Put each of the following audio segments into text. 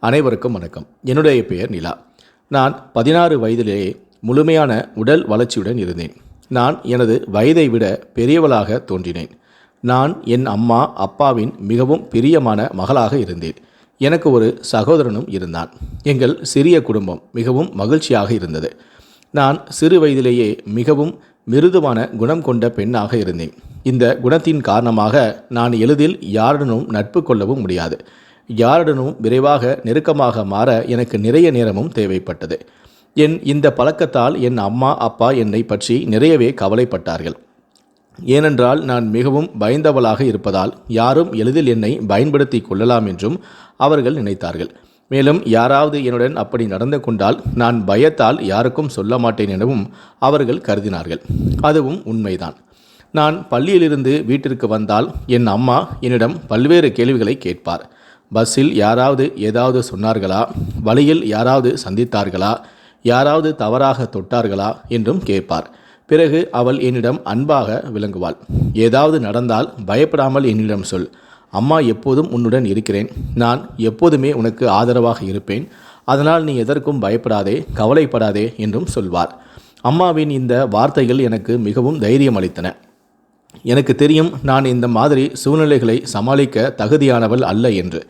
அனைவருக்கும் வணக்கம். என்னுடைய பெயர் நிலா. நான் பதினாறு வயதிலேயே முழுமையான உடல் வளர்ச்சியுடன் இருந்தேன். நான் எனது வயதை விட பெரியவளாக தோன்றினேன். நான் என் அம்மா அப்பாவின் மிகவும் பிரியமான மகளாக இருந்தேன். எனக்கு ஒரு சகோதரனும் இருந்தான். எங்கள் சிறிய குடும்பம் மிகவும் மகிழ்ச்சியாக இருந்தது. நான் சிறு வயதிலேயே மிகவும் மிருதுவான குணம் கொண்ட பெண்ணாக இருந்தேன். இந்த குணத்தின் காரணமாக நான் எளிதில் யாருடனும் நட்பு கொள்ளவும் முடியாது. யாருடனும் விரைவாக நெருக்கமாக மாற எனக்கு நிறைய நேரமும் தேவைப்பட்டது. என் இந்த பழக்கத்தால் என் அம்மா அப்பா என்னை பற்றி நிறையவே கவலைப்பட்டார்கள். ஏனென்றால் நான் மிகவும் பயந்தவளாக இருப்பதால் யாரும் எளிதில் என்னை பயன்படுத்தி கொள்ளலாம் என்றும் அவர்கள் நினைத்தார்கள். மேலும் யாராவது என்னுடன் அப்படி நடந்து கொண்டால் நான் பயத்தால் யாருக்கும் சொல்ல மாட்டேன் எனவும் அவர்கள் கருதினார்கள். அதுவும் உண்மைதான். நான் பள்ளியிலிருந்து வீட்டிற்கு வந்தால் என் அம்மா என்னிடம் பல்வேறு கேள்விகளை கேட்பார். பஸ்ஸில் யாராவது ஏதாவது சொன்னார்களா? வழியில் யாராவது சந்தித்தார்களா? யாராவது தவறாக தொட்டார்களா? என்றும் கேட்பார். பிறகு அவள் என்னிடம் அன்பாக விளங்குவாள். ஏதாவது நடந்தால் பயப்படாமல் என்னிடம் சொல். அம்மா எப்போதும் உன்னுடன் இருக்கிறேன். நான் எப்போதுமே உனக்கு ஆதரவாக இருப்பேன். அதனால் நீ எதற்கும் பயப்படாதே கவலைப்படாதே என்றும் சொல்வார். அம்மாவின் இந்த வார்த்தைகள் எனக்கு மிகவும் தைரியம் அளித்தன. எனக்கு தெரியும் நான் இந்த மாதிரி சூழ்நிலைகளை சமாளிக்க தகுதியானவள் அல்ல என்று.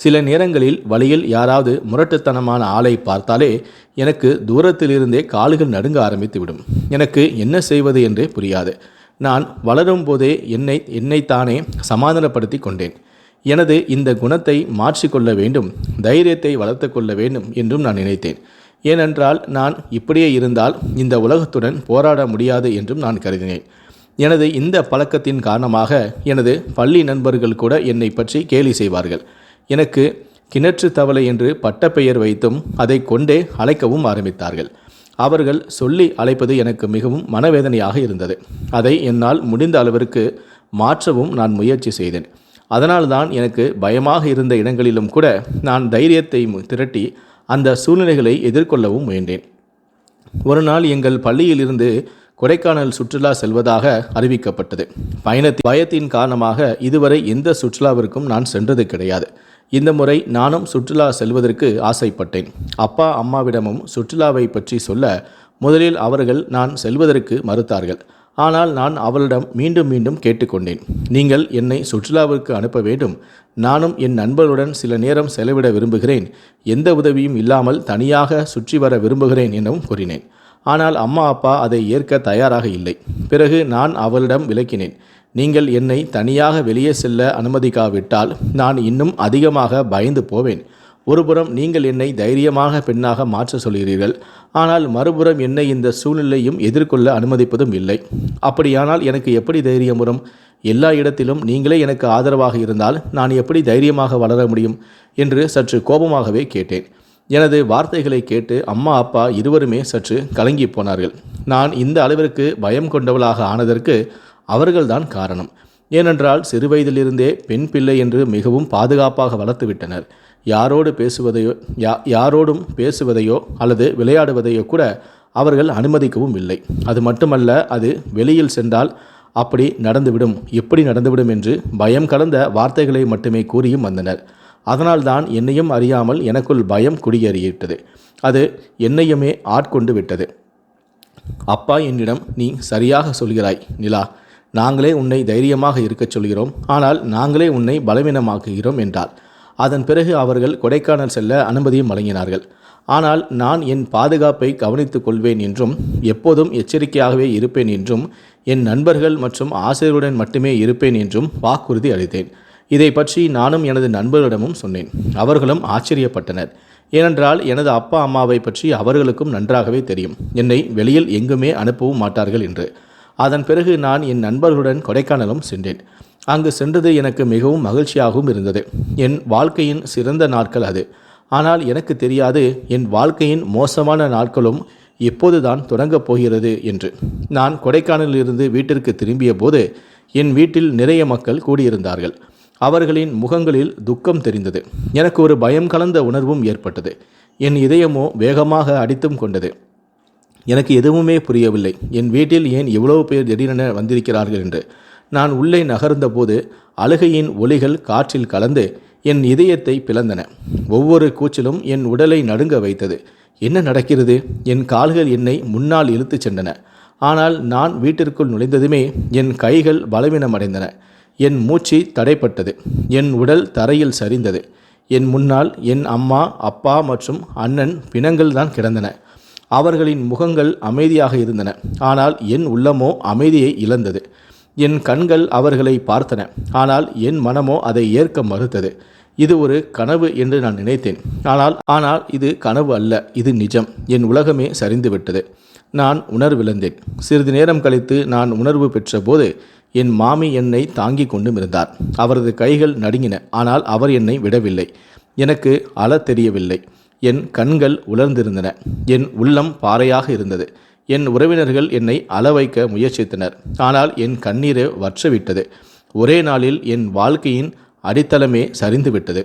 சில நேரங்களில் வழியில் யாராவது முரட்டுத்தனமான ஆளை பார்த்தாலே எனக்கு தூரத்திலிருந்தே கால்கள் நடுங்க ஆரம்பித்துவிடும். எனக்கு என்ன செய்வது என்றே புரியாது. நான் வளரும் போதே என்னை என்னைத்தானே சமாதானப்படுத்தி கொண்டேன். எனது இந்த குணத்தை மாற்றிக்கொள்ள வேண்டும் தைரியத்தை வளர்த்து கொள்ள வேண்டும் என்றும் நான் நினைத்தேன். ஏனென்றால் நான் இப்படியே இருந்தால் இந்த உலகத்துடன் போராட முடியாது என்றும் நான் கருதினேன். எனது இந்த பழக்கத்தின் காரணமாக எனது பள்ளி நண்பர்கள் கூட என்னை பற்றி கேலி செய்வார்கள். எனக்கு கிணற்று தவளை என்று பட்டப்பெயர் வைத்தும் அதை கொண்டே அழைக்கவும் ஆரம்பித்தார்கள். அவர்கள் சொல்லி அழைப்பது எனக்கு மிகவும் மனவேதனையாக இருந்தது. அதை என்னால் முடிந்த அளவிற்கு மாற்றவும் நான் முயற்சி செய்தேன். அதனால்தான் எனக்கு பயமாக இருந்த இடங்களிலும் கூட நான் தைரியத்தை திரட்டி அந்த சூழ்நிலைகளை எதிர்கொள்ளவும் முயன்றேன். ஒரு நாள் எங்கள் பள்ளியிலிருந்து கொடைக்கானல் சுற்றுலா செல்வதாக அறிவிக்கப்பட்டது. பயணத்தின் பயத்தின் காரணமாக இதுவரை எந்த சுற்றுலாவிற்கும் நான் சென்றது கிடையாது. இந்த முறை நானும் சுற்றுலா செல்வதற்கு ஆசைப்பட்டேன். அப்பா அம்மாவிடமும் சுற்றுலாவை பற்றி சொல்ல முதலில் அவர்கள் நான் செல்வதற்கு மறுத்தார்கள். ஆனால் நான் அவளிடம் மீண்டும் மீண்டும் கேட்டுக்கொண்டேன். நீங்கள் என்னை சுற்றுலாவிற்கு அனுப்ப வேண்டும். நானும் என் நண்பர்களுடன் சில நேரம் செலவிட விரும்புகிறேன். எந்த உதவியும் இல்லாமல் தனியாக சுற்றி வர விரும்புகிறேன் எனவும் கூறினேன். ஆனால் அம்மா அப்பா அதை ஏற்க தயாராக இல்லை. பிறகு நான் அவளிடம் விளக்கினேன் நீங்கள் என்னை தனியாக வெளியே செல்ல அனுமதிக்காவிட்டால் நான் இன்னும் அதிகமாக பயந்து போவேன். ஒருபுறம் நீங்கள் என்னை தைரியமாக பெண்ணாக மாற்ற சொல்கிறீர்கள். ஆனால் மறுபுறம் என்னை இந்த சூழ்நிலையும் எதிர்கொள்ள அனுமதிப்பதும் இல்லை. அப்படியானால் எனக்கு எப்படி தைரியம் வரும்? எல்லா இடத்திலும் நீங்களே எனக்கு ஆதரவாக இருந்தால் நான் எப்படி தைரியமாக வளர முடியும்? என்று சற்று கோபமாகவே கேட்டேன். எனது வார்த்தைகளை கேட்டு அம்மா அப்பா இருவருமே சற்று கலங்கி போனார்கள். நான் இந்த அளவிற்கு பயம் கொண்டவளாக ஆனதற்கு அவர்கள்தான் காரணம். ஏனென்றால் சிறுவயதிலிருந்தே பெண் பிள்ளை என்று மிகவும் பாதுகாப்பாக வளர்த்துவிட்டனர். யாரோடு பேசுவதையோ யா யாரோடும் பேசுவதையோ அல்லது விளையாடுவதையோ கூட அவர்கள் அனுமதிக்கவும் இல்லை. அது மட்டுமல்ல அது வெளியில் சென்றால் அப்படி நடந்துவிடும் எப்படி நடந்துவிடும் என்று பயம் கலந்த வார்த்தைகளை மட்டுமே கூறியும் வந்தனர். அதனால்தான் என்னையும் அறியாமல் எனக்குள் பயம் குடியேறிவிட்டது அது என்னையுமே ஆட்கொண்டு விட்டது. அப்பா என்னிடம் நீ சரியாக சொல்கிறாய் நிலா. நாங்களே உன்னை தைரியமாக இருக்கச் சொல்கிறோம். ஆனால் நாங்களே உன்னை பலவீனமாக்குகிறோம் என்றார் அதன் பிறகு அவர்கள் கொடைக்கானல் செல்ல அனுமதியும் வழங்கினார்கள். ஆனால் நான் என் பாதுகாப்பை கவனித்துக் கொள்வேன் என்றும் எப்போதும் எச்சரிக்கையாகவே இருப்பேன் என்றும் என் நண்பர்கள் மற்றும் ஆசிரியருடன் மட்டுமே இருப்பேன் என்றும் வாக்குறுதி அளித்தேன். இதை பற்றி நானும் எனது நண்பர்களிடமும் சொன்னேன். அவர்களும் ஆச்சரியப்பட்டனர். ஏனென்றால் எனது அப்பா அம்மாவை பற்றி அவர்களுக்கும் நன்றாகவே தெரியும். என்னை வெளியில் எங்குமே அனுப்பவும் மாட்டார்கள் என்று. அதன் பிறகு நான் என் நண்பர்களுடன் கொடைக்கானலும் சென்றேன். அங்கு சென்றது எனக்கு மிகவும் மகிழ்ச்சியாகவும் இருந்தது. என் வாழ்க்கையின் சிறந்த நாட்கள் அது. ஆனால் எனக்கு தெரியாது என் வாழ்க்கையின் மோசமான நாட்களும் எப்போதுதான் தொடங்கப் போகிறது என்று. நான் கொடைக்கானலிலிருந்து வீட்டிற்கு திரும்பிய போது என் வீட்டில் நிறைய மக்கள் கூடியிருந்தார்கள். அவர்களின் முகங்களில் துக்கம் தெரிந்தது. எனக்கு ஒரு பயம் கலந்த உணர்வும் ஏற்பட்டது. என் இதயமோ வேகமாக அடித்தும் கொண்டது. எனக்கு எதுவுமே புரியவில்லை. என் வீட்டில் ஏன் இவ்வளவு பேர் திடீரென வந்திருக்கிறார்கள் என்று. நான் உள்ளே நகர்ந்தபோது அழுகையின் ஒலிகள் காற்றில் கலந்து என் இதயத்தை பிளந்தன. ஒவ்வொரு கூச்சலும் என் உடலை நடுங்க வைத்தது. என்ன நடக்கிறது? என் கால்கள் என்னை முன்னால் இழுத்துச் சென்றன. ஆனால் நான் வீட்டிற்குள் நுழைந்ததுமே என் கைகள் பலவீனமடைந்தன. என் மூச்சு தடைப்பட்டது. என் உடல் தரையில் சரிந்தது. என் முன்னால் என் அம்மா அப்பா மற்றும் அண்ணன் பிணங்கள் தான் கிடந்தன. அவர்களின் முகங்கள் அமைதியாக இருந்தன. ஆனால் என் உள்ளமோ அமைதியை இழந்தது. என் கண்கள் அவர்களை பார்த்தன. ஆனால் என் மனமோ அதை ஏற்க மறுத்தது. இது ஒரு கனவு என்று நான் நினைத்தேன். ஆனால் ஆனால் இது கனவு அல்ல. இது நிஜம். என் உலகமே சரிந்து விட்டது நான் உணர்விழந்தேன். சிறிது நேரம் கழித்து நான் உணர்வு பெற்றபோது என் மாமி என்னை தாங்கிக் கொண்டும் இருந்தார். அவரது கைகள் நடுங்கின ஆனால் அவர் என்னை விடவில்லை. எனக்கு அள தெரியவில்லை. என் கண்கள் உலர்ந்திருந்தன. என் உள்ளம் பாறையாக இருந்தது. என் உறவினர்கள் என்னை அள வைக்க முயற்சித்தனர். ஆனால் என் கண்ணீரை வற்றவிட்டது. ஒரே நாளில் என் வாழ்க்கையின் அடித்தளமே சரிந்துவிட்டது.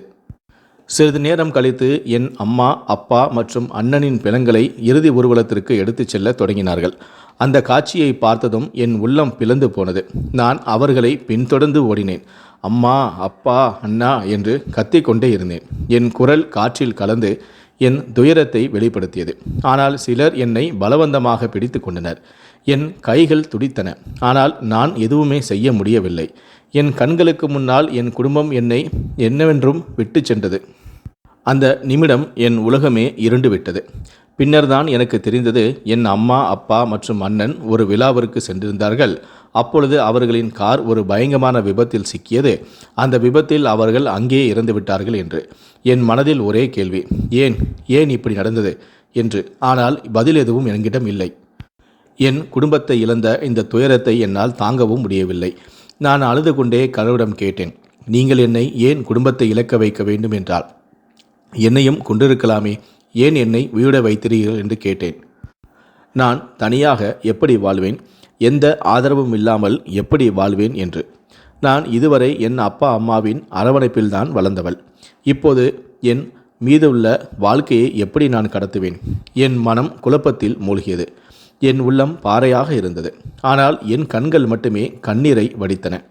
சிறிது நேரம் கழித்து என் அம்மா அப்பா மற்றும் அண்ணனின் பிணங்களை இறுதி ஊர்வலத்திற்கு எடுத்துச் செல்ல தொடங்கினார்கள். அந்த காட்சியை பார்த்ததும் என் உள்ளம் பிளந்து போனது. நான் அவர்களை பின்தொடர்ந்து ஓடினேன். அம்மா அப்பா அண்ணா என்று கத்திக்கொண்டே இருந்தேன். என் குரல் காற்றில் கலந்து என் துயரத்தை வெளிப்படுத்தியது. ஆனால் சிலர் என்னை பலவந்தமாக பிடித்து கொண்டனர். என் கைகள் துடித்தன. ஆனால் நான் எதுவுமே செய்ய முடியவில்லை. என் கண்களுக்கு முன்னால் என் குடும்பம் என்னை என்னவென்றும் விட்டு சென்றது. அந்த நிமிடம் என் உலகமே இருண்டு பின்னர் பின்னர்தான் எனக்கு தெரிந்தது என் அம்மா அப்பா மற்றும் அண்ணன் ஒரு விழாவிற்கு சென்றிருந்தார்கள். அப்பொழுது அவர்களின் கார் ஒரு பயங்கரமான விபத்தில் சிக்கியது. அந்த விபத்தில் அவர்கள் அங்கே இறந்து விட்டார்கள் என்று. என் மனதில் ஒரே கேள்வி ஏன் ஏன் இப்படி நடந்தது என்று. ஆனால் பதில் எதுவும் என்கிடம் இல்லை. என் குடும்பத்தை இழந்த இந்த துயரத்தை என்னால் தாங்கவும் முடியவில்லை. நான் அழுது கொண்டே கடவுளிடம் கேட்டேன் நீங்கள் என்னை ஏன் குடும்பத்தை இழக்க வைக்க வேண்டும் என்றால்? என்னையும் கொண்டிருக்கலாமே ஏன் என்னை உயிரிட வைத்தீர்கள் என்று கேட்டேன். நான் தனியாக எப்படி வாழ்வேன்? எந்த ஆதரவும் இல்லாமல் எப்படி வாழ்வேன் என்று. நான் இதுவரை என் அப்பா அம்மாவின் அரவணைப்பில்தான் வளர்ந்தவள். இப்போது என் மீதுள்ள வாழ்க்கையை எப்படி நான் கடத்துவேன்? என் மனம் குழப்பத்தில் மூழ்கியது. என் உள்ளம் பாறையாக இருந்தது. ஆனால் என் கண்கள் மட்டுமே கண்ணீரை வடித்தன.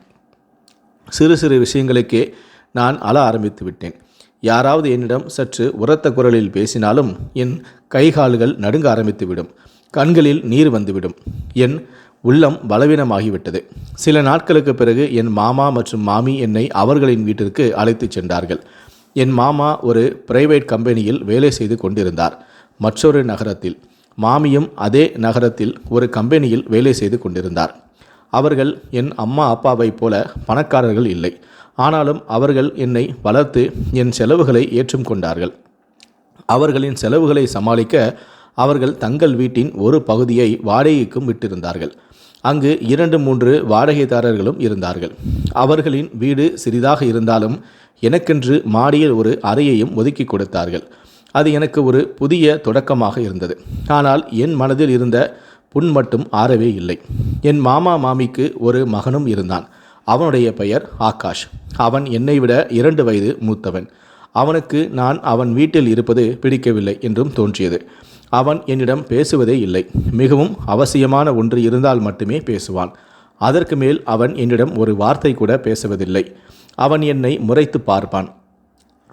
சிறு சிறு விஷயங்களுக்கே நான் அழ ஆரம்பித்து விட்டேன் யாராவது என்னிடம் சற்று உரத்த குரலில் பேசினாலும் என் கைகால்கள் நடுங்க ஆரம்பித்துவிடும். கண்களில் நீர் வந்துவிடும். என் உள்ளம் பலவீனமாகிவிட்டது. சில நாட்களுக்கு பிறகு என் மாமா மற்றும் மாமி என்னை அவர்களின் வீட்டிற்கு அழைத்துச் சென்றார்கள். என் மாமா ஒரு பிரைவேட் கம்பெனியில் வேலை செய்து கொண்டிருந்தார் மற்றொரு நகரத்தில். மாமியும் அதே நகரத்தில் ஒரு கம்பெனியில் வேலை செய்து கொண்டிருந்தார். அவர்கள் என் அம்மா அப்பாவைப் போல பணக்காரர்கள் இல்லை. ஆனாலும் அவர்கள் என்னை வளர்த்து என் செலவுகளை ஏற்றும் கொண்டார்கள். அவர்களின் செலவுகளை சமாளிக்க அவர்கள் தங்கள் வீட்டின் ஒரு பகுதியை வாடகைக்கும் விட்டிருந்தார்கள். அங்கு இரண்டு மூன்று வாடகைதாரர்களும் இருந்தார்கள். அவர்களின் வீடு சிறிதாக இருந்தாலும் எனக்கென்று மாடியில் ஒரு அறையையும் ஒதுக்கி கொடுத்தார்கள். அது எனக்கு ஒரு புதிய தொடக்கமாக இருந்தது. ஆனால் என் மனதில் இருந்த புண் மட்டும் ஆறவே இல்லை. என் மாமா மாமிக்கு ஒரு மகனும் இருந்தான். அவனுடைய பெயர் ஆகாஷ். அவன் என்னை விட இரண்டு வயது மூத்தவன். அவனுக்கு நான் அவன் வீட்டில் இருப்பது பிடிக்கவில்லை என்றும் தோன்றியது. அவன் என்னிடம் பேசுவதே இல்லை. மிகவும் அவசியமான ஒன்று இருந்தால் மட்டுமே பேசுவான். அதற்கு மேல் அவன் என்னிடம் ஒரு வார்த்தை கூட பேசுவதில்லை. அவன் என்னை முறைத்து பார்ப்பான்.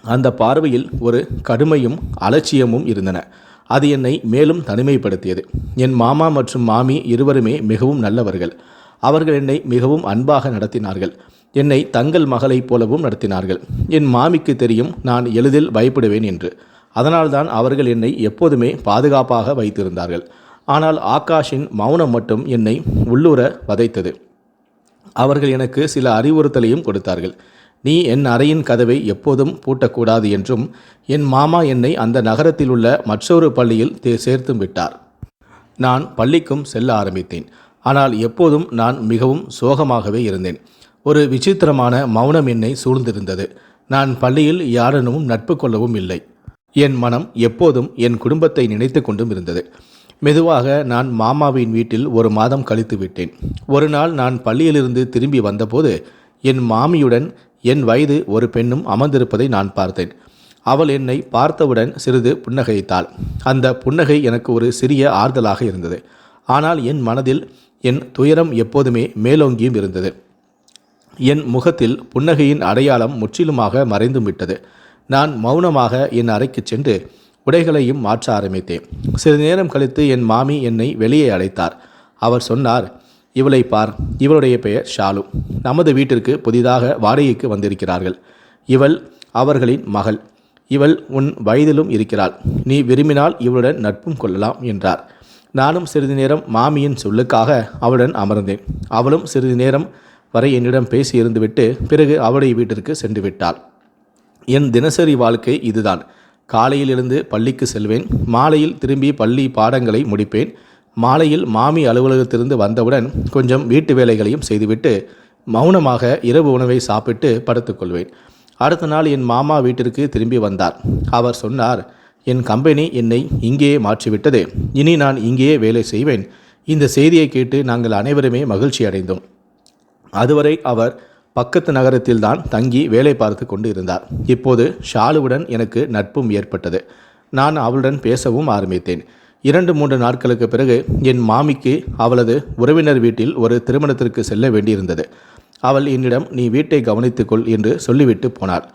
அந்த பார்வையில் ஒரு கடுமையும் அலட்சியமும் இருந்தன. அது என்னை மேலும் தனிமைப்படுத்தியது. என் மாமா மற்றும் மாமி இருவருமே மிகவும் நல்லவர்கள். அவர்கள் என்னை மிகவும் அன்பாக நடத்தினார்கள். என்னை தங்கள் மகளைப் போலவும் நடத்தினார்கள். என் மாமிக்கு தெரியும் நான் எளிதில் பயப்படுவேன் என்று. அதனால்தான் அவர்கள் என்னை எப்போதுமே பாதுகாப்பாக வைத்திருந்தார்கள். ஆனால் ஆகாஷின் மௌனம் மட்டும் என்னை உள்ளூர வதைத்தது. அவர்கள் எனக்கு சில அறிவுறுத்தலையும் கொடுத்தார்கள். நீ என் அறையின் கதவை எப்போதும் பூட்டக்கூடாது என்றும் என் மாமா என்னை அந்த நகரத்தில் உள்ள மற்றொரு பள்ளியில் சேர்த்தும் விட்டார். நான் பள்ளிக்கும் செல்ல ஆரம்பித்தேன். ஆனால் எப்போதும் நான் மிகவும் சோகமாகவே இருந்தேன். ஒரு விசித்திரமான மௌனம் என்னை சூழ்ந்திருந்தது. நான் பள்ளியில் யாருடனும் நட்பு கொள்ளவும் இல்லை. என் மனம் எப்போதும் என் குடும்பத்தை நினைத்து கொண்டும் இருந்தது. மெதுவாக நான் மாமாவின் வீட்டில் ஒரு மாதம் கழித்து விட்டேன். ஒரு நாள் நான் பள்ளியிலிருந்து திரும்பி வந்தபோது என் மாமியுடன் என் வயது ஒரு பெண்ணும் அமர்ந்திருப்பதை நான் பார்த்தேன். அவள் என்னை பார்த்தவுடன் சிறிது புன்னகைத்தாள். அந்த புன்னகை எனக்கு ஒரு சிறிய ஆறுதலாக இருந்தது. ஆனால் என் மனதில் என் துயரம் எப்போதுமே மேலோங்கியும் இருந்தது. என் முகத்தில் புன்னகையின் அடையாளம் முற்றிலுமாக மறைந்தும் விட்டது. நான் மௌனமாக என் அறைக்கு சென்று உடைகளையும் மாற்ற ஆரம்பித்தேன். சிறிது நேரம் கழித்து என் மாமி என்னை வெளியே அழைத்தார். அவர் சொன்னார் இவளை பார் இவளுடைய பெயர் ஷாலு. நமது வீட்டிற்கு புதிதாக வாடகைக்கு வந்திருக்கிறார்கள். இவள் அவர்களின் மகள். இவள் உன் வயதிலும் இருக்கிறாள். நீ விரும்பினால் இவளுடன் நட்பும் கொள்ளலாம் என்றார். நானும் சிறிது நேரம் மாமியின் சொல்லுக்காக அவளுடன் அமர்ந்தேன். அவளும் சிறிது நேரம் வரை என்னிடம் பேசி இருந்துவிட்டு பிறகு அவளுடைய வீட்டிற்கு சென்று விட்டாள். என் தினசரி வாழ்க்கை இதுதான். காலையில் எழுந்து பள்ளிக்கு செல்வேன். மாலையில் திரும்பி பள்ளி பாடங்களை முடிப்பேன். மாலையில் மாமி அலுவலகத்திலிருந்து வந்தவுடன் கொஞ்சம் வீட்டு வேலைகளையும் செய்துவிட்டு மௌனமாக இரவு உணவை சாப்பிட்டு படுத்துக்கொள்வேன் அடுத்த நாள் என் மாமா வீட்டிற்கு திரும்பி வந்தார். அவர் சொன்னார் என் கம்பெனி என்னை இங்கேயே மாற்றிவிட்டது. இனி நான் இங்கேயே வேலை செய்வேன். இந்த செய்தியை கேட்டு நாங்கள் அனைவருமே மகிழ்ச்சி அடைந்தோம். அதுவரை அவர் பக்கத்து நகரத்தில்தான் தங்கி வேலை பார்த்து கொண்டு இருந்தார் இப்போது ஷாலுவுடன் எனக்கு நட்பும் ஏற்பட்டது. நான் அவளுடன் பேசவும் ஆரம்பித்தேன். இரண்டு மூன்று நாட்களுக்கு பிறகு என் மாமிக்கு அவளது உறவினர் வீட்டில் ஒரு திருமணத்திற்கு செல்ல வேண்டியிருந்தது. அவள் என்னிடம் நீ வீட்டை கவனித்துக்கொள் என்று சொல்லிவிட்டு போனாள்.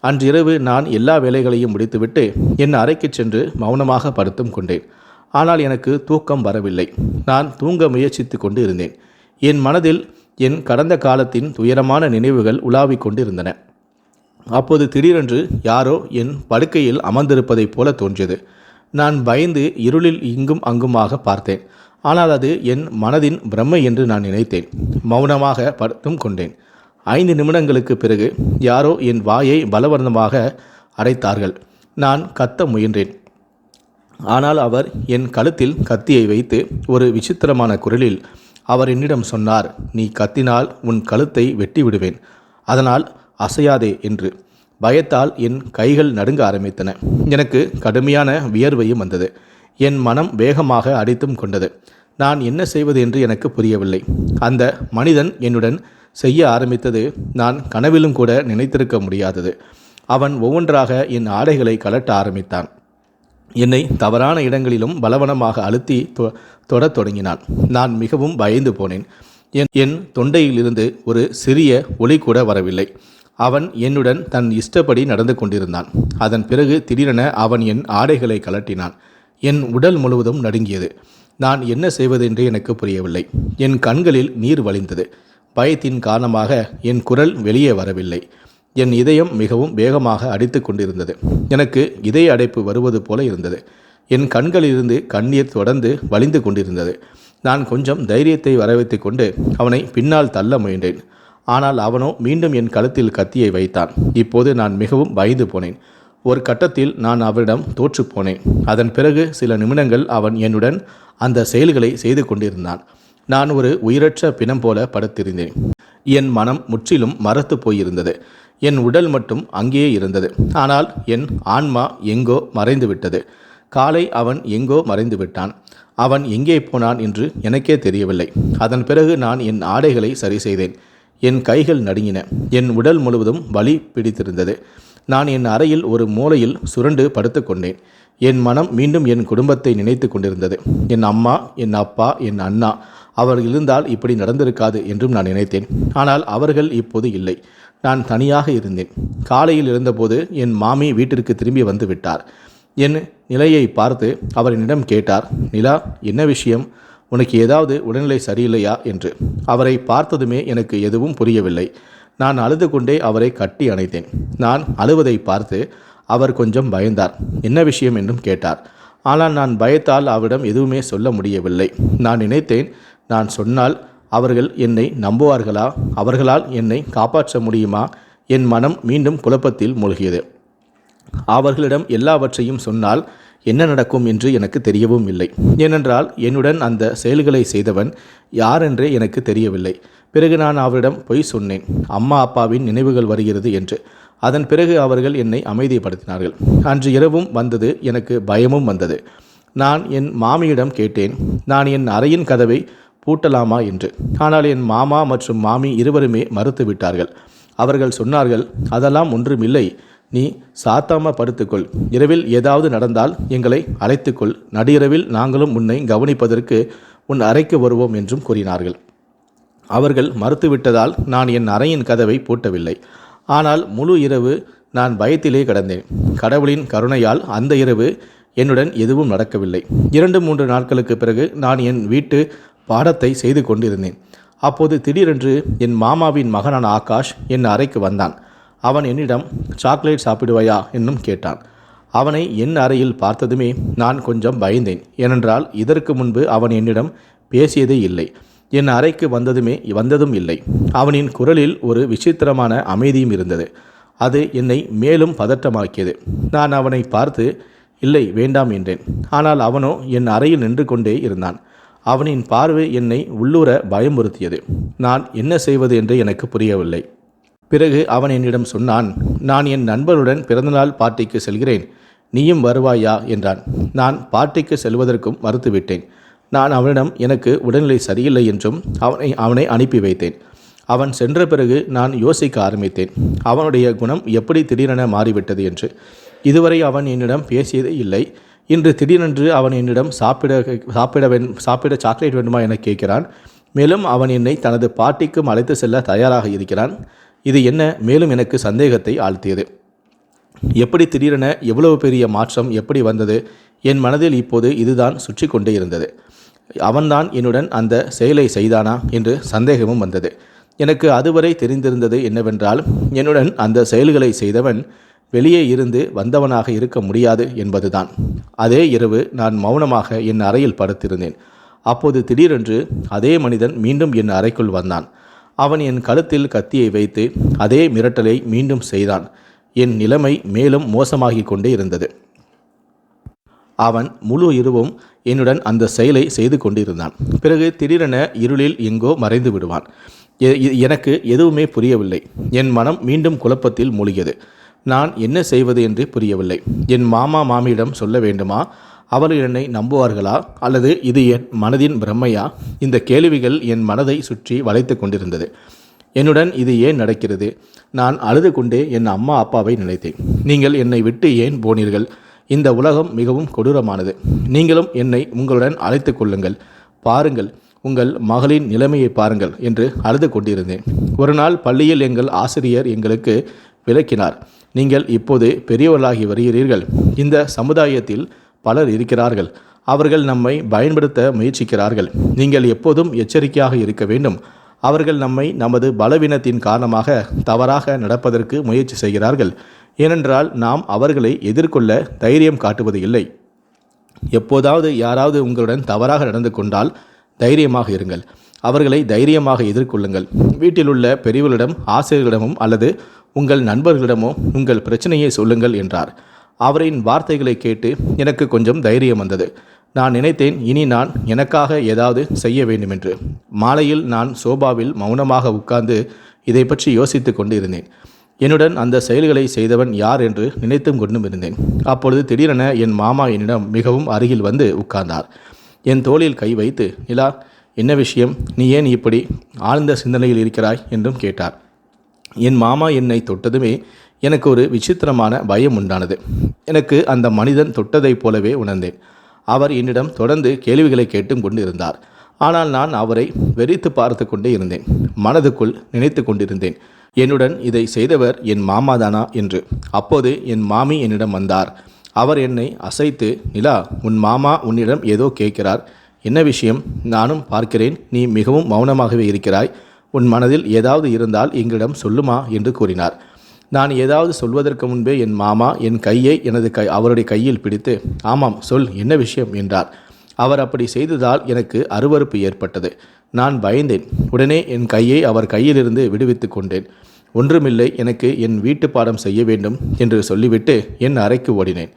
அன்றிரவு நான் எல்லா வேலைகளையும் முடித்துவிட்டு என் அறைக்கு சென்று மௌனமாக படுத்தும் கொண்டேன். ஆனால் எனக்கு தூக்கம் வரவில்லை. நான் தூங்க முயற்சித்து கொண்டு இருந்தேன். என் மனதில் என் கடந்த காலத்தின் துயரமான நினைவுகள் உலாவிக் கொண்டிருந்தன. அப்போது திடீரென்று யாரோ என் படுக்கையில் அமர்ந்திருப்பதைப் போல தோன்றியது. நான் பயந்து இருளில் இங்கும் அங்குமாக பார்த்தேன். ஆனால் அது என் மனதின் பிரம்மை என்று நான் நினைத்தேன். மௌனமாக படுத்தும் கொண்டேன். ஐந்து நிமிடங்களுக்கு பிறகு யாரோ என் வாயை பலவர்ணமாக அடைத்தார்கள் நான் கத்த முயன்றேன். ஆனால் அவர் என் கழுத்தில் கத்தியை வைத்து ஒரு விசித்திரமான குரலில் அவர் என்னிடம் சொன்னார் நீ கத்தினால் உன் கழுத்தை வெட்டி விடுவேன் அதனால் அசையாதே என்று. பயத்தால் என் கைகள் நடுங்க ஆரம்பித்தன. எனக்கு கடுமையான வியர்வையும் வந்தது. என் மனம் வேகமாக அடித்தும் கொண்டது. நான் என்ன செய்வது என்று எனக்கு புரியவில்லை. அந்த மனிதன் என்னுடன் செய்ய ஆரம்பித்தது நான் கனவிலும் கூட நினைத்திருக்க முடியாதது. அவன் ஒவ்வொன்றாக என் ஆடைகளை கலட்ட ஆரம்பித்தான். என்னை தவறான இடங்களிலும் பலவனமாக அழுத்தி தொ- தொடத் தொடங்கினான். நான் மிகவும் பயந்து போனேன். என் என் தொண்டையிலிருந்து ஒரு சிறிய ஒளி கூட வரவில்லை. அவன் என்னுடன் தன் இஷ்டப்படி நடந்து கொண்டிருந்தான். அதன் பிறகு திடீரென அவன் என் ஆடைகளை கலட்டினான் என் உடல் முழுவதும் நடுங்கியது. நான் என்ன செய்வதென்று எனக்கு புரியவில்லை. என் கண்களில் நீர் வழிந்தது. பயத்தின் காரணமாக என் குரல் வெளியே வரவில்லை. என் இதயம் மிகவும் வேகமாக அடித்து கொண்டிருந்தது. எனக்கு இதய அடைப்பு வருவது போல இருந்தது. என் கண்களிலிருந்து கண்ணீர் தொடர்ந்து வலிந்து கொண்டிருந்தது. நான் கொஞ்சம் தைரியத்தை வரவைத்துக் கொண்டு அவனை பின்னால் தள்ள முயன்றேன். ஆனால் அவனோ மீண்டும் என் கழுத்தில் கத்தியை வைத்தான். இப்போது நான் மிகவும் பயந்து போனேன். ஒரு கட்டத்தில் நான் அவரிடம் தோற்றுப்போனேன் அதன் பிறகு சில நிமிடங்கள் அவன் என்னுடன் அந்த செயல்களை செய்து கொண்டிருந்தான். நான் ஒரு உயிரற்ற பிணம் போல படுத்திருந்தேன். என் மனம் முற்றிலும் மரத்து போயிருந்தது. என் உடல் மட்டும் அங்கேயே இருந்தது. ஆனால் என் ஆன்மா எங்கோ மறைந்து விட்டது காலை அவன் எங்கோ மறைந்து விட்டான் அவன் எங்கே போனான் என்று எனக்கே தெரியவில்லை. அதன் பிறகு நான் என் ஆடைகளை சரி செய்தேன். என் கைகள் நடுங்கின. என் உடல் முழுவதும் வலி பிடித்திருந்தது. நான் என் அறையில் ஒரு மூலையில் சுரண்டு படுத்துக்கொண்டேன் என் மனம் மீண்டும் என் குடும்பத்தை நினைத்து கொண்டிருந்தது. என் அம்மா என் அப்பா என் அண்ணா அவர்கள் இருந்தால் இப்படி நடந்திருக்காது என்றும் நான் நினைத்தேன். ஆனால் அவர்கள் இப்போது இல்லை. நான் தனியாக இருந்தேன். காலையில் இருந்தபோது என் மாமி வீட்டிற்கு திரும்பி வந்து விட்டார். என் நிலையை பார்த்து அவர் என்னிடம் கேட்டார் நிலா என்ன விஷயம்? உனக்கு ஏதாவது உடல்நிலை சரியில்லையா என்று. அவரை பார்த்ததுமே எனக்கு எதுவும் புரியவில்லை. நான் அழுது கொண்டே அவரை கட்டி அணைத்தேன். நான் அழுவதை பார்த்து அவர் கொஞ்சம் பயந்தார். என்ன விஷயம் என்றும் கேட்டார். ஆனால் நான் பயத்தால் அவரிடம் எதுவுமே சொல்ல முடியவில்லை. நான் நினைத்தேன் நான் சொன்னால் அவர்கள் என்னை நம்புவார்களா? அவர்களால் என்னை காப்பாற்ற முடியுமா? என் மனம் மீண்டும் குழப்பத்தில் மூழ்கியது. அவர்களிடம் எல்லாவற்றையும் சொன்னால் என்ன நடக்கும் என்று எனக்கு தெரியவும் இல்லை. ஏனென்றால் என்னுடன் அந்த செயல்களை செய்தவன் யாரென்றே எனக்கு தெரியவில்லை. பிறகு நான் அவரிடம் பொய் சொன்னேன். அம்மா அப்பாவின் நினைவுகள் வருகிறது என்று. அதன் பிறகு அவர்கள் என்னை அமைதிப்படுத்தினார்கள். அன்று இரவும் வந்தது எனக்கு பயமும் வந்தது. நான் என் மாமியிடம் கேட்டேன். நான் என் அறையின் கதவை பூட்டலாமா என்று. ஆனால் என் மாமா மற்றும் மாமி இருவருமே மறுத்து விட்டார்கள் அவர்கள் சொன்னார்கள் அதெல்லாம் ஒன்றுமில்லை. நீ சாத்தாம படுத்துக்கொள். இரவில் ஏதாவது நடந்தால் எங்களை அழைத்துக்கொள். நடிரவில் நாங்களும் உன்னை கவனிப்பதற்கு உன் அறைக்கு வருவோம் என்றும் கூறினார்கள். அவர்கள் மறுத்துவிட்டதால் நான் என் அறையின் கதவை பூட்டவில்லை. ஆனால் முழு இரவு நான் பயத்திலே கடந்தேன். கடவுளின் கருணையால் அந்த இரவு என்னுடன் எதுவும் நடக்கவில்லை. இரண்டு மூன்று நாட்களுக்கு பிறகு நான் என் வீட்டு பாடத்தை செய்து கொண்டிருந்தேன். அப்போது திடீரென்று என் மாமாவின் மகனான ஆகாஷ் என் அறைக்கு வந்தான். அவன் என்னிடம் சாக்லேட் சாப்பிடுவாயா? என்னும் கேட்டான். அவனை என் அறையில் பார்த்ததுமே நான் கொஞ்சம் பயந்தேன். ஏனென்றால் இதற்கு முன்பு அவன் என்னிடம் பேசியதே இல்லை. என் அறைக்கு வந்ததுமே வந்ததும் இல்லை. அவனின் குரலில் ஒரு விசித்திரமான அமைதியும் இருந்தது. அது என்னை மேலும் பதட்டமாக்கியது. நான் அவனை பார்த்து இல்லை வேண்டாம் என்றேன். ஆனால் அவனோ என் அறையில் நின்று கொண்டே இருந்தான். அவனின் பார்வை என்னை உள்ளூர பயமுறுத்தியது. நான் என்ன செய்வது என்று எனக்கு புரியவில்லை. பிறகு அவன் என்னிடம் சொன்னான் நான் என் நண்பருடன் பிறந்தநாள் பார்ட்டிக்கு செல்கிறேன். நீயும் வருவாயா? என்றான். நான் பார்ட்டிக்கு செல்வதற்கும் மறுத்துவிட்டேன். நான் அவனிடம் எனக்கு உடல்நிலை சரியில்லை என்றும் அவனை அவனை அனுப்பி வைத்தேன். அவன் சென்ற பிறகு நான் யோசிக்க ஆரம்பித்தேன். அவனுடைய குணம் எப்படி திடீரென மாறிவிட்டது என்று. இதுவரை அவன் என்னிடம் பேசியதே இல்லை. இன்று திடீரென்று அவன் என்னிடம் சாப்பிட சாப்பிட வேண் சாப்பிட சாக்லேட் வேண்டுமா? என கேட்கிறான். மேலும் அவன் என்னை தனது பாட்டிக்கும் அழைத்து செல்ல தயாராக இருக்கிறான். இது என்ன? மேலும் எனக்கு சந்தேகத்தை ஆழ்த்தியது. எப்படி திடீரென எவ்வளவு பெரிய மாற்றம் எப்படி வந்தது? என் மனதில் இப்போது இதுதான் சுற்றி கொண்டே இருந்தது. அவன்தான் என்னுடன் அந்த செயலை செய்தானா? என்று சந்தேகமும் வந்தது. எனக்கு அதுவரை தெரிந்திருந்தது என்னவென்றால் என்னுடன் அந்த செயல்களை செய்தவன் வெளியே இருந்து வந்தவனாக இருக்க முடியாது என்பதுதான். அதே இரவு நான் மௌனமாக என் அறையில் படுத்திருந்தேன். அப்போது திடீரென்று அதே மனிதன் மீண்டும் என் அறைக்குள் வந்தான். அவன் என் கழுத்தில் கத்தியை வைத்து அதே மிரட்டலை மீண்டும் செய்தான். என் நிலைமை மேலும் மோசமாகிக் கொண்டே இருந்தது. அவன் முழு இருவும் என்னுடன் அந்த செயலை செய்து கொண்டிருந்தான். பிறகு திடீரென இருளில் எங்கோ மறைந்து விடுவான். எ- எனக்கு எதுவுமே புரியவில்லை. என் மனம் மீண்டும் குழப்பத்தில் மூழ்கியது. நான் என்ன செய்வது என்று புரியவில்லை. என் மாமா மாமியிடம் சொல்ல வேண்டுமா? அவர்கள் என்னை நம்புவார்களா? அல்லது இது என் மனதின் பிரம்மையா? இந்த கேள்விகள் என் மனதை சுற்றி வளைத்து கொண்டிருந்தது. என்னுடன் இது ஏன் நடக்கிறது? நான் அழுது கொண்டே என் அம்மா அப்பாவை நினைத்தேன். நீங்கள் என்னை விட்டு ஏன் போனீர்கள்? இந்த உலகம் மிகவும் கொடூரமானது. நீங்களும் என்னை உங்களுடன் அழைத்து கொள்ளுங்கள். பாருங்கள் உங்கள் மகளின் நிலைமையை பாருங்கள் என்று அழுது கொண்டிருந்தேன். ஒரு நாள் பள்ளியில் எங்கள் ஆசிரியர் எங்களுக்கு விளக்கினார். நீங்கள் இப்போது பெரியவர்களாகி வருகிறீர்கள். இந்த சமுதாயத்தில் பலர் இருக்கிறார்கள். அவர்கள் நம்மை பயன்படுத்த முயற்சிக்கிறார்கள். நீங்கள் எப்போதும் எச்சரிக்கையாக இருக்க வேண்டும். அவர்கள் நம்மை நமது பலவீனத்தின் காரணமாக தவறாக நடப்பதற்கு முயற்சி செய்கிறார்கள். ஏனென்றால் நாம் அவர்களை எதிர்கொள்ள தைரியம் காட்டுவது இல்லை. எப்போதாவது யாராவது உங்களுடன் தவறாக நடந்து கொண்டால் தைரியமாக இருங்கள். அவர்களை தைரியமாக எதிர்கொள்ளுங்கள். வீட்டில் உள்ள பெரியவர்களிடம் ஆசிரியர்களிடமும் அல்லது உங்கள் நண்பர்களிடமோ உங்கள் பிரச்சனையை சொல்லுங்கள் என்றார். அவரின் வார்த்தைகளை கேட்டு எனக்கு கொஞ்சம் தைரியம் வந்தது. நான் நினைத்தேன் இனி நான் எனக்காக ஏதாவது செய்ய வேண்டுமென்று. மாலையில் நான் சோபாவில் மௌனமாக உட்கார்ந்து இதை பற்றி யோசித்து கொண்டு இருந்தேன் என்னுடன் அந்த செயல்களை செய்தவன் யார் என்று நினைத்தும் கொண்டும் இருந்தேன். அப்பொழுது திடீரென என் மாமா என்னிடம் மிகவும் அருகில் வந்து உட்கார்ந்தார். என் தோளில் கை வைத்து நிலா என்ன விஷயம்? நீ ஏன் இப்படி ஆழ்ந்த சிந்தனையில் இருக்கிறாய்? என்றும் கேட்டார். என் மாமா என்னை தொட்டதுமே எனக்கு ஒரு விசித்திரமான பயம் உண்டானது. எனக்கு அந்த மனிதன் தொட்டதைப் போலவே உணர்ந்தேன். அவர் என்னிடம் தொடர்ந்து கேள்விகளை கேட்டும் கொண்டு இருந்தார். ஆனால் நான் அவரை வெறித்து பார்த்து கொண்டே இருந்தேன். மனதுக்குள் நினைத்து கொண்டிருந்தேன். என்னுடன் இதை செய்தவர் என் மாமாதானா என்று. அப்போது என் மாமி என்னிடம் வந்தார். அவர் என்னை அசைத்து நிலா உன் மாமா உன்னிடம் ஏதோ கேட்கிறார். என்ன விஷயம்? நானும் பார்க்கிறேன். நீ மிகவும் மௌனமாகவே இருக்கிறாய். உன் மனதில் ஏதாவது இருந்தால் எங்களிடம் சொல்லுமா? என்று கூறினார். நான் ஏதாவது சொல்வதற்கு முன்பே என் மாமா என் கையை எனது கை அவருடைய கையில் பிடித்து ஆமாம் சொல் என்ன விஷயம்? என்றார். அவர் அப்படி செய்ததால் எனக்கு அருவருப்பு ஏற்பட்டது. நான் பயந்தேன். உடனே என் கையை அவர் கையிலிருந்து விடுவித்து கொண்டேன். ஒன்றுமில்லை எனக்கு என் வீட்டு பாடம் செய்ய வேண்டும் என்று சொல்லிவிட்டு என் அறைக்கு ஓடினேன்.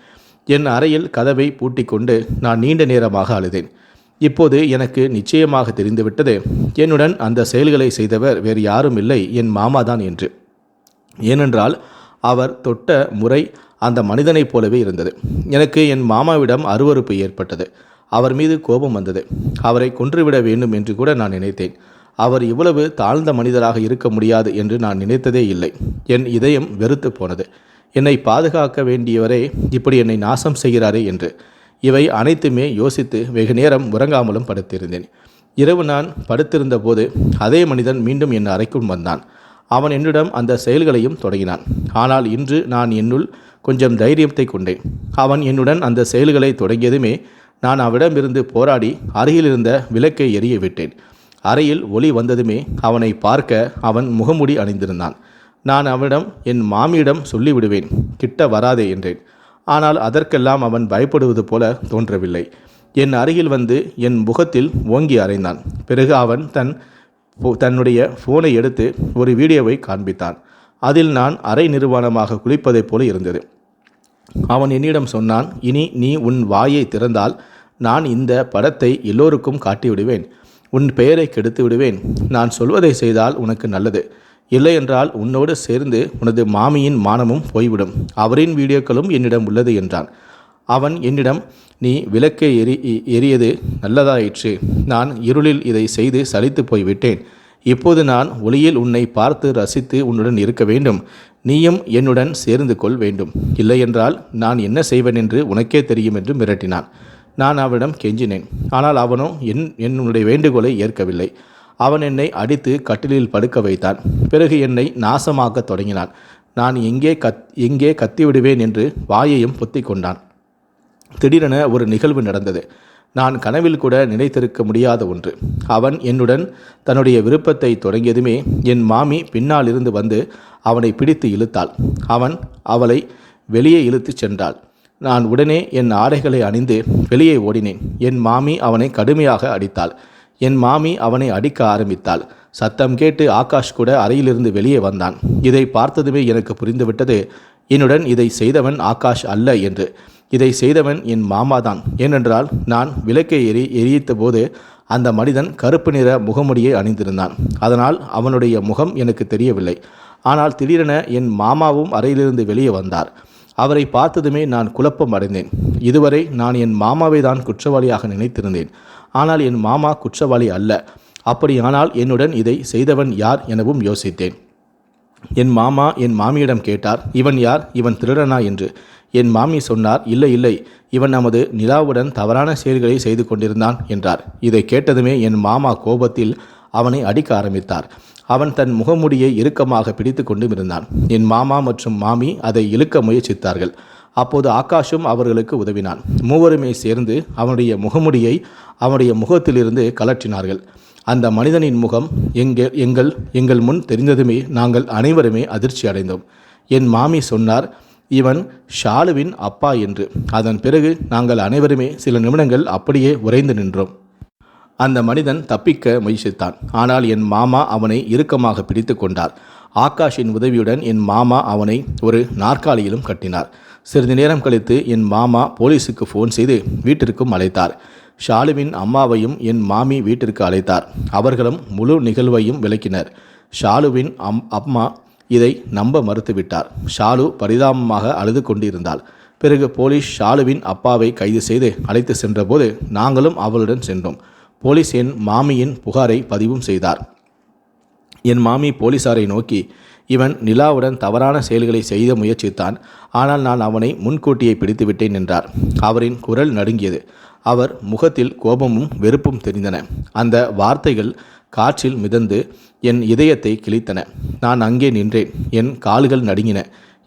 என் அறையில் கதவை பூட்டிக்கொண்டு நான் நீண்ட நேரமாக அழுதேன். இப்போது எனக்கு நிச்சயமாக தெரிந்துவிட்டது என்னுடன் அந்த செயல்களை செய்தவர் வேறு யாரும் இல்லை என் மாமாதான் என்று. ஏனென்றால் அவர் தொட்ட முறை அந்த மனிதனைப் போலவே இருந்தது. எனக்கு என் மாமாவிடம் அருவருப்பு ஏற்பட்டது. அவர் மீது கோபம் வந்தது. அவரை கொன்றுவிட வேண்டும் என்று கூட நான் நினைத்தேன். அவர் இவ்வளவு தாழ்ந்த மனிதராக இருக்க முடியாது என்று நான் நினைத்ததே இல்லை. என் இதயம் வெறுத்து போனது. என்னை பாதுகாக்க வேண்டியவரே இப்படி என்னை நாசம் செய்கிறாரே என்று. இவை அனைத்துமே யோசித்து வெகு நேரம் உறங்காமலும் படுத்திருந்தேன். இரவு நான் படுத்திருந்த போது அதே மனிதன் மீண்டும் என் அறைக்குள் வந்தான். அவன் என்னிடம் அந்த செயல்களையும் தொடங்கினான். ஆனால் இன்று நான் என்னுள் கொஞ்சம் தைரியத்தை கொண்டேன். அவன் என்னுடன் அந்த செயல்களை தொடங்கியதுமே நான் அவனிடமிருந்து போராடி அருகில் இருந்த விளக்கை எரிய விட்டேன். அறையில் ஒளி வந்ததுமே அவனை பார்க்க அவன் முகமுடி அணிந்திருந்தான். நான் அவனிடம் என் மாமியிடம் சொல்லிவிடுவேன் கிட்ட வராதே என்றேன். ஆனால் அதற்கெல்லாம் அவன் பயப்படுவது போல தோன்றவில்லை. என் அருகில் வந்து என் முகத்தில் ஓங்கி அறைந்தான். பிறகு அவன் தன் தன்னுடைய ஃபோனை எடுத்து ஒரு வீடியோவை காண்பித்தான். அதில் நான் அரை நிர்வாணமாக குளிப்பதைப் போல இருந்தது. அவன் என்னிடம் சொன்னான் இனி நீ உன் வாயை திறந்தால் நான் இந்த படத்தை எல்லோருக்கும் காட்டிவிடுவேன். உன் பெயரை கெடுத்து விடுவேன். நான் சொல்வதை செய்தால் உனக்கு நல்லது. இல்லையென்றால் உன்னோடு சேர்ந்து உனது மாமியின் மானமும் போய்விடும். அவரின் வீடியோக்களும் என்னிடம் உள்ளது என்றான். அவன் என்னிடம் நீ விளக்கை எரி எரியது நல்லதாயிற்று நான் இருளில் இதை செய்து சலித்து போய் விட்டேன் இப்போது நான் ஒளியில் உன்னை பார்த்து ரசித்து உன்னுடன் இருக்க வேண்டும். நீயும் என்னுடன் சேர்ந்து கொள் வேண்டும். இல்லையென்றால் நான் என்ன செய்வேன் என்று உனக்கே தெரியும் என்று மிரட்டினான். நான் அவனிடம் கெஞ்சினேன். ஆனால் அவனோ என் என்னுடைய வேண்டுகோளை ஏற்கவில்லை. அவன் என்னை அடித்து கட்டிலில் படுக்க வைத்தான். பிறகு என்னை நாசமாக்கத் தொடங்கினான். நான் எங்கே கத் எங்கே கத்திவிடுவேன் என்று வாயையும் பொத்திக் கொண்டான். திடீரென ஒரு நிகழ்வு நடந்தது. நான் கனவில் கூட நினைத்திருக்க முடியாத ஒன்று. அவன் என்னுடன் தன்னுடைய விருப்பத்தை தொடங்கியதுமே என் மாமி பின்னால் இருந்து வந்து அவனை பிடித்து இழுத்தாள். அவன் அவளை வெளியே இழுத்துச் சென்றாள். நான் உடனே என் ஆடைகளை அணிந்து வெளியே ஓடினேன். என் மாமி அவனை கடுமையாக அடித்தாள். என் மாமி அவனை அடிக்க ஆரம்பித்தாள். சத்தம் கேட்டு ஆகாஷ் கூட அறையிலிருந்து வெளியே வந்தான். இதை பார்த்ததுமே எனக்கு புரிந்துவிட்டது. என்னுடன் இதை செய்தவன் ஆகாஷ் அல்ல என்று. இதை செய்தவன் என் மாமாதான். ஏனென்றால் நான் விளக்கை எரி எரியித்த போது அந்த மனிதன் கருப்பு நிற முகமுடியை அணிந்திருந்தான். அதனால் அவனுடைய முகம் எனக்கு தெரியவில்லை. ஆனால் திடீரென என் மாமாவும் அறையிலிருந்து வெளியே வந்தார். அவரை பார்த்ததுமே நான் குழப்பம் அடைந்தேன். இதுவரை நான் என் மாமாவை தான் குற்றவாளியாக நினைத்திருந்தேன். ஆனால் என் மாமா குற்றவாளி அல்ல. அப்படியானால் என்னுடன் இதை செய்தவன் யார் எனவும் யோசித்தேன். என் மாமா என் மாமியிடம் கேட்டார் இவன் யார்? இவன் திருடனா? என்று. என் மாமி சொன்னார் இல்லை இல்லை. இவன் நமது நிலாவுடன் தவறான செயல்களை செய்து கொண்டிருந்தான் என்றார். இதை கேட்டதுமே என் மாமா கோபத்தில் அவனை அடிக்க ஆரம்பித்தார். அவன் தன் முகமுடியை இறுக்கமாக பிடித்து கொண்டும் இருந்தான். என் மாமா மற்றும் மாமி அதை இழுக்க முயற்சித்தார்கள். அப்போது ஆகாஷும் அவர்களுக்கு உதவினான். மூவருமே சேர்ந்து அவனுடைய முகமுடியை அவனுடைய முகத்திலிருந்து கலற்றினார்கள் அந்த மனிதனின் முகம் எங்கள் எங்கள் எங்கள் முன் தெரிந்ததுமே நாங்கள் அனைவருமே அதிர்ச்சி அடைந்தோம். என் மாமி சொன்னார் இவன் ஷாலுவின் அப்பா என்று. அதன் பிறகு நாங்கள் அனைவருமே சில நிமிடங்கள் அப்படியே உறைந்து நின்றோம். அந்த மனிதன் தப்பிக்க முயற்சித்தான். ஆனால் என் மாமா அவனை இறுக்கமாக பிடித்து கொண்டார். ஆகாஷின் உதவியுடன் என் மாமா அவனை ஒரு நாற்காலியிலும் கட்டினார். சிறிது நேரம் கழித்து என் மாமா போலீஸுக்கு ஃபோன் செய்து வீட்டிற்கும் அழைத்தார். ஷாலுவின் அம்மாவையும் என் மாமி வீட்டிற்கு அழைத்தார். அவர்களும் முழு நிகழ்வையும் விளக்கினர். ஷாலுவின் அம் அம்மா இதை நம்ப மறுத்துவிட்டார். ஷாலு பரிதாபமாக அழுது கொண்டிருந்தாள். பிறகு போலீஸ் ஷாலுவின் அப்பாவை கைது செய்து அழைத்து சென்றபோது நாங்களும் அவளுடன் சென்றோம். போலீஸ் என் மாமியின் புகாரை பதிவும் செய்தார். என் மாமி போலீசாரை நோக்கி இவன் நிலாவுடன் தவறான செயல்களை செய்த முயற்சித்தான். ஆனால் நான் அவனை முன்கூட்டியே பிடித்துவிட்டேன் என்றார். அவரின் குரல் நடுங்கியது. அவர் முகத்தில் கோபமும் வெறுப்பும் தெரிந்தன. அந்த வார்த்தைகள் காற்றில் மிதந்து என் இதயத்தை கிழித்தன. நான் அங்கே நின்றேன். என் கால்கள் நடுங்கின.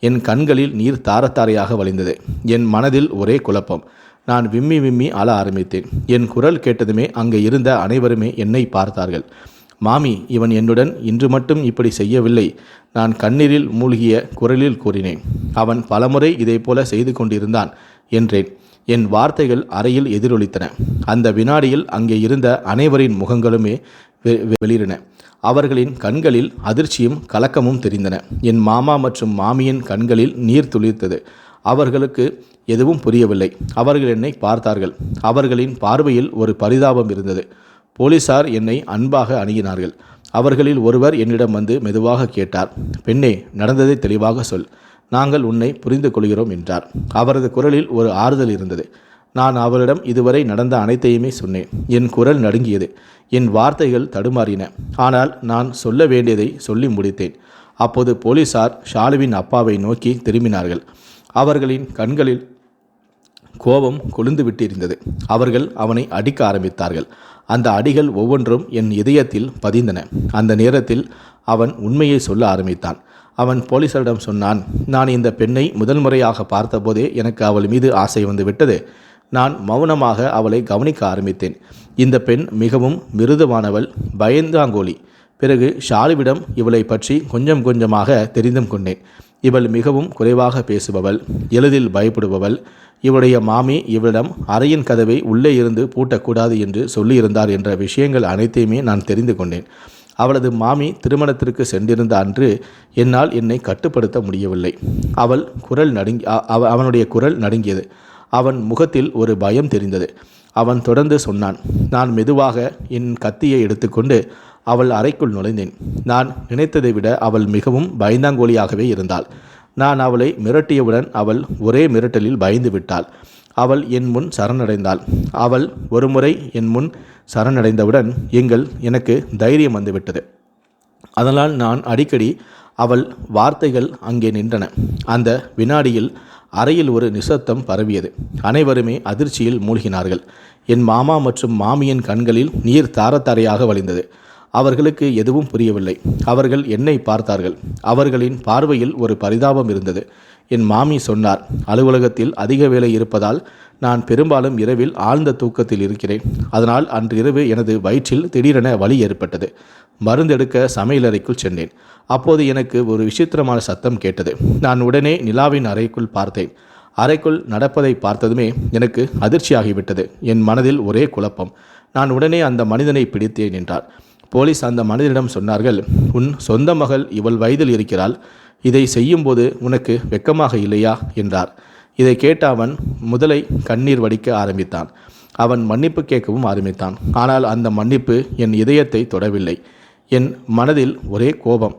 என் கண்களில் நீர் தாரத்தாரையாக வழிந்தது. என் மனதில் ஒரே குழப்பம். நான் விம்மி விம்மி அழ ஆரம்பித்தேன். என் குரல் கேட்டதுமே அங்கே இருந்த அனைவருமே என்னை பார்த்தார்கள். மாமி இவன் என்னுடன் இன்று மட்டும் இப்படி செய்யவில்லை. நான் கண்ணீரில் மூழ்கிய குரலில் கூறினேன். அவன் பலமுறை இதைப்போல செய்து கொண்டிருந்தான் என்றேன். என் வார்த்தைகள் அறையில் எதிரொலித்தன. அந்த வினாடியில் அங்கே இருந்த அனைவரின் முகங்களுமே வெ- வெளிரின அவர்களின் கண்களில் அதிர்ச்சியும் கலக்கமும் தெரிந்தன. என் மாமா மற்றும் மாமியின் கண்களில் நீர் துளிர்த்தது. அவர்களுக்கு எதுவும் புரியவில்லை. அவர்கள் என்னை பார்த்தார்கள். அவர்களின் பார்வையில் ஒரு பரிதாபம் இருந்தது. போலீசார் என்னை அன்பாக அணுகினார்கள். அவர்களில் ஒருவர் என்னிடம் வந்து மெதுவாக கேட்டார் பெண்ணே நடந்ததை தெளிவாக சொல். நாங்கள் உன்னை புரிந்து கொள்கிறோம் என்றார். அவரது குரலில் ஒரு ஆறுதல் இருந்தது. நான் அவரிடம் இதுவரை நடந்த அனைத்தையுமே சொன்னேன். என் குரல் நடுங்கியது. என் வார்த்தைகள் தடுமாறின. ஆனால் நான் சொல்ல வேண்டியதை சொல்லி முடித்தேன். அப்போது போலீசார் ஷாலுவின் அப்பாவை நோக்கி திரும்பினார்கள். அவர்களின் கண்களில் கோபம் கொழுந்து விட்டிருந்தது. அவர்கள் அவனை அடிக்க ஆரம்பித்தார்கள். அந்த அடிகள் ஒவ்வொன்றும் என் இதயத்தில் பதிந்தன. அந்த நேரத்தில் அவன் உண்மையை சொல்ல ஆரம்பித்தான். அவன் போலீசாரிடம் சொன்னான் நான் இந்த பெண்ணை முதல் முறையாக பார்த்தபோதே எனக்கு அவள் மீது ஆசை வந்து விட்டது. நான் மௌனமாக அவளை கவனிக்க ஆரம்பித்தேன். இந்த பெண் மிகவும் மிருதுவானவள் பயந்தாங்கோலி பிறகு ஷாலுவிடம் இவளை பற்றி கொஞ்சம் கொஞ்சமாக தெரிந்தும் கொண்டேன். இவள் மிகவும் குறைவாக பேசுபவள் எளிதில் பயப்படுபவள். இவளுடைய மாமி இவளிடம் அறையின் கதவை உள்ளே இருந்து பூட்டக்கூடாது என்று சொல்லியிருந்தார் என்ற விஷயங்கள் அனைத்தையுமே நான் தெரிந்து கொண்டேன். அவளது மாமி திருமணத்திற்கு சென்றிருந்த அன்று என்னால் என்னை கட்டுப்படுத்த முடியவில்லை. அவள் குரல் நடுங்கி அவனுடைய குரல் நடுங்கியது. அவன் முகத்தில் ஒரு பயம் தெரிந்தது. அவன் தொடர்ந்து சொன்னான் நான் மெதுவாக என் கத்தியை எடுத்துக்கொண்டு அவள் அறைக்குள் நுழைந்தேன். நான் நினைத்ததை விட அவள் மிகவும் பயந்தாங்கோலியாகவே இருந்தாள். நான் அவளை மிரட்டியவுடன் அவள் ஒரே மிரட்டலில் பயந்து விட்டாள். அவள் என் முன் சரணடைந்தாள். அவள் ஒருமுறை என் முன் சரணடைந்தவுடன் எங்கள் எனக்கு தைரியம் வந்துவிட்டது. அதனால் நான் அடிக்கடி அவள் வார்த்தைகள் அங்கே நின்றன. அந்த வினாடியில் அறையில் ஒரு நிசப்தம் பரவியது. அனைவருமே அதிர்ச்சியில் மூழ்கினார்கள். என் மாமா மற்றும் மாமியின் கண்களில் நீர் தாரத்தாரையாக வழிந்தது. அவர்களுக்கு எதுவும் புரியவில்லை. அவர்கள் என்னை பார்த்தார்கள். அவர்களின் பார்வையில் ஒரு பரிதாபம் இருந்தது. என் மாமி சொன்னார் அலுவலகத்தில் அதிக வேலை இருப்பதால் நான் பெரும்பாலும் இரவில் ஆழ்ந்த தூக்கத்தில் இருக்கிறேன். அதனால் அன்று இரவு எனது வயிற்றில் திடீரென வலி ஏற்பட்டது. மருந்தெடுக்க சமையலறைக்குள் சென்றேன். அப்போது எனக்கு ஒரு விசித்திரமான சத்தம் கேட்டது. நான் உடனே நிலாவின் அறைக்குள் பார்த்தேன். அறைக்குள் நடப்பதை பார்த்ததுமே எனக்கு அதிர்ச்சியாகிவிட்டது. என் மனதில் ஒரே குழப்பம். நான் உடனே அந்த மனிதனை பிடித்தேன் என்றார். போலீஸ் அந்த மனிதனிடம் சொன்னார்கள் உன் சொந்த மகள் இவள் வயதில் இருக்கிறாள் இதை செய்யும்போது உனக்கு வெட்கமாக இல்லையா? என்றார். இதை கேட்ட அவன் முதலை கண்ணீர் வடிக்க ஆரம்பித்தான். அவன் மன்னிப்பு கேட்கவும் ஆரம்பித்தான். ஆனால் அந்த மன்னிப்பு என் இதயத்தை தொடவில்லை. என் மனதில் ஒரே கோபம்.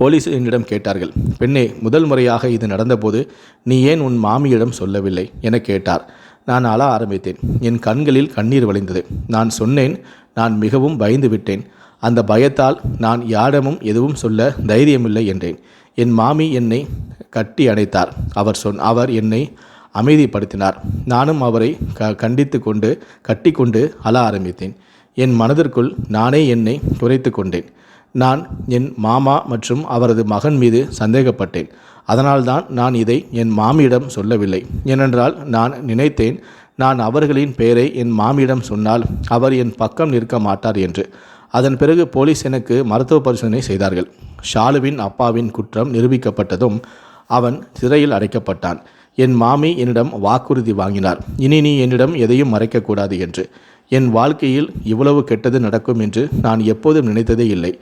போலீஸ் என்னிடம் கேட்டார்கள் பெண்ணே முதல் முறையாக இது நடந்தபோது நீ ஏன் உன் மாமியிடம் சொல்லவில்லை? என கேட்டார். நான் அழ ஆரம்பித்தேன். என் கண்களில் கண்ணீர் வழிந்தது. நான் சொன்னேன் நான் மிகவும் பயந்து விட்டேன். அந்த பயத்தால் நான் யாரிடமும் எதுவும் சொல்ல தைரியமில்லை என்றேன். என் மாமி என்னை கட்டி அணைத்தார். அவர் சொன் அவர் என்னை அமைதிப்படுத்தினார். நானும் அவரை க கண்டித்து கொண்டு கட்டிக்கொண்டு அழ ஆரம்பித்தேன். என் மனதிற்குள் நானே என்னை குறைத்து கொண்டேன். நான் என் மாமா மற்றும் அவரது மகன் மீது சந்தேகப்பட்டேன். அதனால்தான் நான் இதை என் மாமியிடம் சொல்லவில்லை. ஏனென்றால் நான் நினைத்தேன் நான் அவர்களின் பெயரை என் மாமியிடம் சொன்னால் அவர் என் பக்கம் நிற்க மாட்டார் என்று. அதன் பிறகு போலீஸ் எனக்கு மருத்துவ பரிசோதனை செய்தார்கள். ஷாலுவின் அப்பாவின் குற்றம் நிரூபிக்கப்பட்டதும் அவன் சிறையில் அடைக்கப்பட்டான். என் மாமி என்னிடம் வாக்குறுதி வாங்கினார். இனி நீ என்னிடம் எதையும் மறைக்கக்கூடாது என்று. என் வாழ்க்கையில் இவ்வளவு கெட்டது நடக்கும் என்று நான் எப்போதும் நினைத்ததே இல்லை.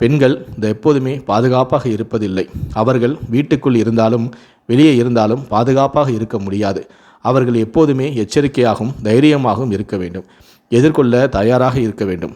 பெண்கள் இந்த எப்போதுமே பாதுகாப்பாக இருப்பதில்லை. அவர்கள் வீட்டுக்குள் இருந்தாலும் வெளியே இருந்தாலும் பாதுகாப்பாக இருக்க முடியாது. அவர்கள் எப்போதுமே எச்சரிக்கையாகவும் தைரியமாகவும் இருக்க வேண்டும். எதிர்கொள்ள தயாராக இருக்க வேண்டும்.